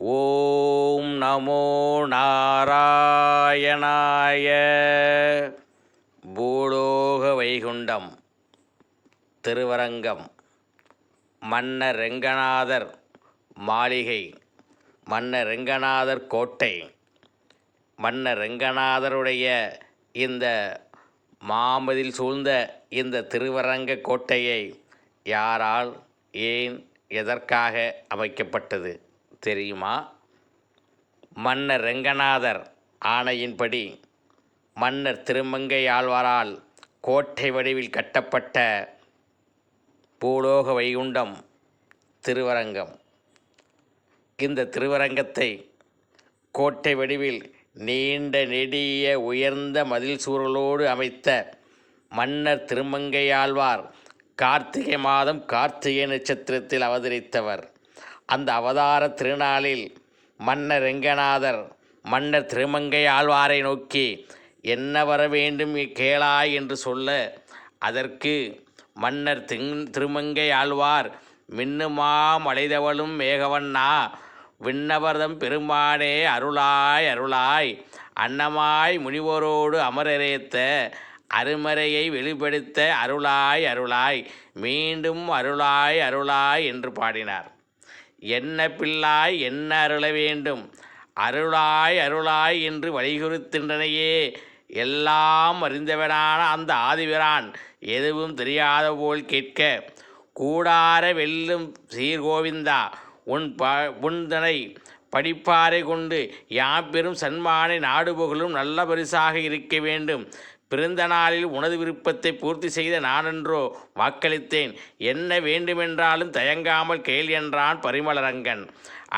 ஓம் நமோ நாராயணாய. பூலோக வைகுண்டம் திருவரங்கம் மன்னர் ரெங்கநாதர் மாளிகை மன்னர் ரெங்கநாதர் கோட்டை மன்னர் ரெங்கநாதருடைய இந்த மாமதில் சூழ்ந்த இந்த திருவரங்க கோட்டையை யாரால் ஏன் எதற்காக அமைக்கப்பட்டது? தெரியுமா? மன்னர் ரெங்கநாதர் ஆணையின்படி மன்னர் திருமங்கை ஆழ்வாரால் கோட்டை வடிவில் கட்டப்பட்ட பூலோக வைகுண்டம் திருவரங்கம். இந்த திருவரங்கத்தை கோட்டை வடிவில் நீண்ட நெடிய உயர்ந்த மதில் சூழலோடு அமைத்த மன்னர் திருமங்கையாழ்வார் கார்த்திகை மாதம் கார்த்திகை நட்சத்திரத்தில் அவதரித்தவர். அந்த அவதார திருநாளில் மன்னர் ரெங்கநாதர் மன்னர் திருமங்கை ஆழ்வாரை நோக்கி என்ன வர வேண்டும் கேளாய்? என்று சொல்ல அதற்கு மன்னர் திங் திருமங்கை ஆழ்வார் மின்னுமா மலைதவளும் மேகவண்ணா விண்ணவர்தம் பெருமானே அருளாய் அருளாய் அன்னமாய் முனிவரோடு அமரரேத்த அருமறையை வெளிப்படுத்த அருளாய் அருளாய் மீண்டும் அருளாய் அருளாய் என்று பாடினார். என்ன பிள்ளாய் என்ன அருள வேண்டும்? அருளாய் அருளாய் என்று வலியுறுத்தின்றனையே எல்லாம் அறிந்தவனான அந்த ஆதிவிரான் எதுவும் தெரியாத போல் கேட்க கூடார வெல்லும் சீர்கோவிந்தா உன் ப உன்தனை படிப்பாரை கொண்டு யாப்பெரும் சன்மானை நாடு புகழும் நல்ல பரிசாக இருக்க வேண்டும். பிறந்த நாளில் உனது விருப்பத்தை பூர்த்தி செய்த நானென்றோ வாக்களித்தேன். என்ன வேண்டுமென்றாலும் தயங்காமல் கேள் என்றான் பரிமளரங்கன்.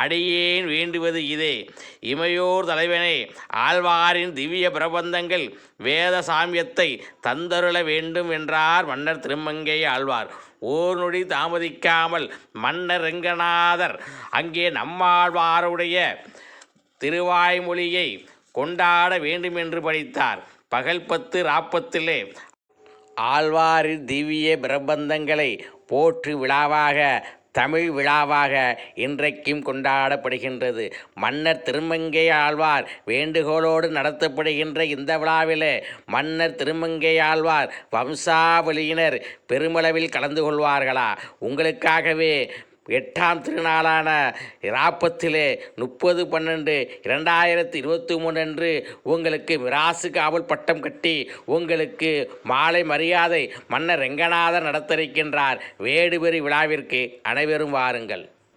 அடியேன் வேண்டுவது இதே. இமையோர் தலைவனே ஆழ்வாரின் திவ்ய பிரபந்தங்கள் வேத சாமியத்தை தந்தருள வேண்டும் என்றார் மன்னர் திருமங்கை ஆழ்வார். ஓர் நொடி தாமதிக்காமல் மன்னர் ரெங்கநாதர் அங்கே நம்மாழ்வாருடைய திருவாய்மொழியை கொண்டாட வேண்டுமென்று படித்தார். பகல் பத்து ராப்பத்திலே ஆழ்வாரின் திவ்ய பிரபந்தங்களை போற்று விழாவாக தமிழ் விழாவாக இன்றைக்கும் கொண்டாடப்படுகின்றது. மன்னர் திருமங்கை ஆழ்வார் வேண்டுகோளோடு நடத்தப்படுகின்ற இந்த விழாவிலே மன்னர் திருமங்கை ஆழ்வார் வம்சாவளியினர் பெருமளவில் கலந்து கொள்வார்களா? உங்களுக்காகவே எட்டாம் திருநாளான ராப்பத்திலே முப்பது பன்னெண்டு இரண்டாயிரத்தி இருபத்தி மூணு அன்று உங்களுக்கு மிராசு காவல் பட்டம் கட்டி உங்களுக்கு மாலை மரியாதை மன்னர் ரெங்கநாதர் நடத்திருக்கின்றார். வேடுபெறி விழாவிற்கு அனைவரும் வாருங்கள்.